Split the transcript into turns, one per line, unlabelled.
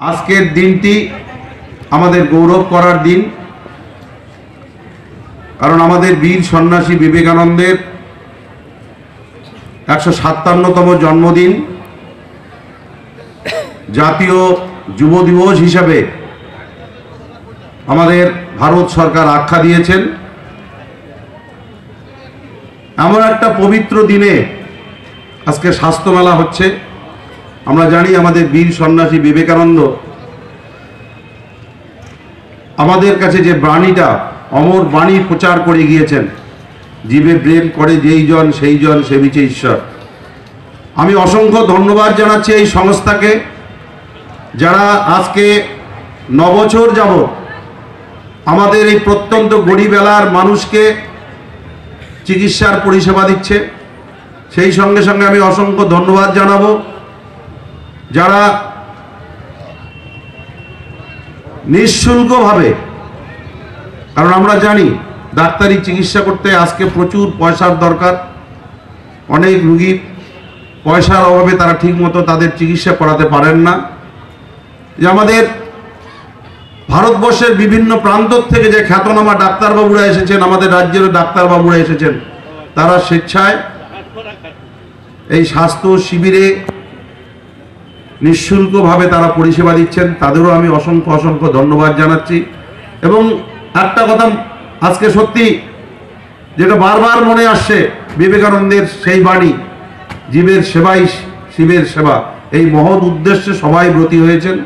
আজকের দিনটি আমাদের গৌরব করার দিন। কারণ আমাদের বীর সন্ন্যাসী বিবেকানন্দের একশো সাতান্নতম জন্মদিন জাতীয় যুব দিবস হিসাবে আমাদের ভারত সরকার আখ্যা দিয়েছেন। এমন একটা পবিত্র দিনে আজকে স্বাস্থ্য মেলা হচ্ছে। আমরা জানি আমাদের বীর সন্ন্যাসী বিবেকানন্দ। আমাদের কাছে যে বাণীটা, অমর বাণী প্রচার করে গিয়েছেন জীবে প্রেম করে যেই জন, সেই জন সেবিছে ঈশ্বর। আমি অসংখ্য ধন্যবাদ জানাচ্ছি এই সংস্থাকে, যারা আজকে নবছর যাব আমাদের এই প্রত্যন্ত গরিব এলার মানুষকে চিকিৎসার পরিষেবা দিচ্ছে। সেই সঙ্গে সঙ্গে আমি অসংখ্য ধন্যবাদ জানাব। যারা নিঃশুল্কভাবে, কারণ আমরা জানি ডাক্তারি চিকিৎসা করতে আজকে প্রচুর পয়সার দরকার, অনেক রুগী পয়সার অভাবে তারা ঠিকমতো তাদের চিকিৎসা করাতে পারেন না। যে আমাদের ভারতবর্ষের বিভিন্ন প্রান্ত থেকে যে খ্যাতনামা ডাক্তারবাবুরা এসেছেন, আমাদের রাজ্যের ডাক্তারবাবুরা এসেছেন, তারা স্বেচ্ছায় এই স্বাস্থ্য শিবিরে নিঃশুল্কভাবে তারা পরিষেবা দিচ্ছেন। তাদেরও আমি অসংখ্য অসংখ্য ধন্যবাদ জানাচ্ছি। এবং একটা কথা, আজকে সত্যি যেটা বারবার মনে আসছে, বিবেকানন্দের সেই বাণী, জীবের সেবাই শিবের সেবা। এই মহৎ উদ্দেশ্যে সবাই ব্রতী হয়েছেন।